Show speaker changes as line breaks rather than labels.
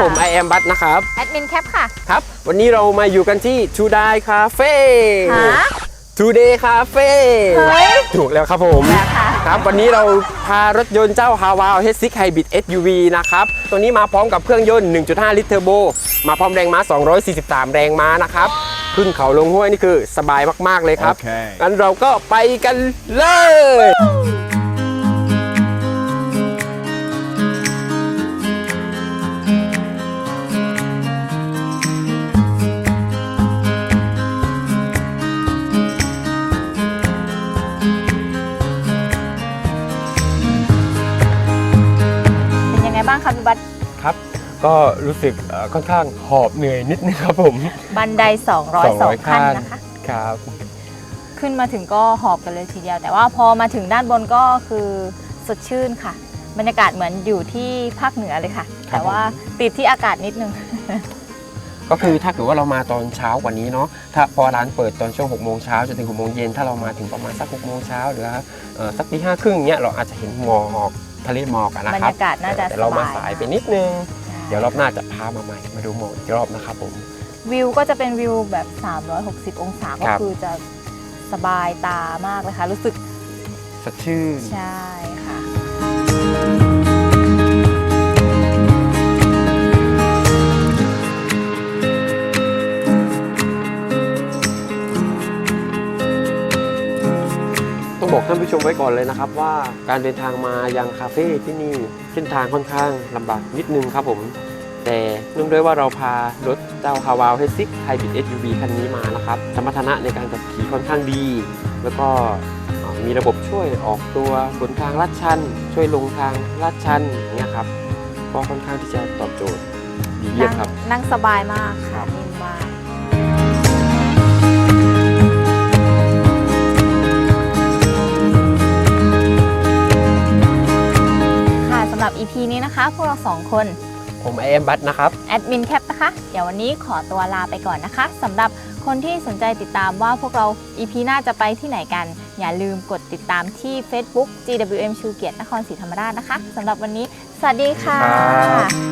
ผม I am บัตนะครับ
แอดมินแคปค่ะ
ครับ วันนี้เรามาอยู่กันที่ Today Cafe
ฮะ
Today Cafe
เฮ้ย
ถูกแล้วครับผม
แล้วค่ะ
ครับ วันนี้เราพารถยนต์เจ้า h a w a l H6 Hybrid SUV นะครับ ตัวนี้มาพร้อมกับเครื่องยนต์ 1.5 ลิตรเทอร์โบ มาพร้อมแรงม้า 243 แรงม้านะครับ ขึ้นเขาลงห้วยนี่คือสบายมาก ๆ เลยครับ
โอเค
งั้นเราก็ไปกันเลย
คะพี่บัส
ครับ ก็รู้สึกเอ่อค่อนข้างหอบเหนื่อยนิดนึงครับผม
บันได 202 ขั้นนะคะ
ครับ
ขึ้นมาถึงก็หอบกันเลยทีเดียว แต่ว่าพอมาถึงด้านบนก็คือสดชื่นค่ะ บรรยากาศเหมือนอยู่ที่ภาคเหนือเลยค่ะ
ครับ
แต่ว่าติดที่อากาศนิดนึง
ก็คือถ้าเกิดว่าเรามาตอนเช้ากว่านี้เนาะ ถ้าพอร้านเปิดตอนช่วง6โมงเช้าจนถึง6โมงเย็น ถ้าเรามาถึงประมาณสัก6โมงเช้าหรือเอ่อสักตีห้าครึ่งเนี้ยเราอาจจะเห็นหมอก ทะเลหมอกอะนะ
บร
ครับ
รยากาศน่าจะ
แต่เรามา
สบาย
สายไปนิดนึง เดี๋ยวรอบหน้าจะพามาใหม่มาดูหมอกอีกรอบนะครับผม
วิวก็จะเป็นวิวแบบ 360 องศาก็
ครับ
คือจะสบายตามากเลยค่ะ รู้สึก
สดชื่น
ใช่ค่ะ
ต้องบอกท่านผู้ชมไว้ก่อนเลยนะครับว่าการเดินทางมายังคาเฟ่ที่นี่เส้นทางค่อนข้างลำบากนิดนึงครับผม แต่เนื่องด้วยว่าเราพารถเจ้าฮาวาวเฮซิกไฮบริด SUV คันนี้มานะครับสมรรถนะในการขับขี่ค่อนข้างดี แล้วก็เอ่อมีระบบช่วยออกตัวบนทางลาดชัน ช่วยลงทางลาดชันอย่างเงี้ยครับก็ค่อนข้างที่จะตอบโจทย์ดีเยี่ย
นั่
ม
ง
ครับ
นั่งสบายมากค่ะ EP นี้นะคะ พวกเราสองคน
ผมไอเอ็มบัตนะครับ
แอดมินแคปนะคะ เดี๋ยววันนี้ขอตัวลาไปก่อนนะคะสำหรับคนที่สนใจติดตามว่าพวกเรา EP หน้าจะไปที่ไหนกัน อย่าลืมกดติดตามที่ Facebook GWM ชูเกียรตินครศรีธรรมราชนะคะสำหรับวันนี้ สวัสดีค่ะ
ครับ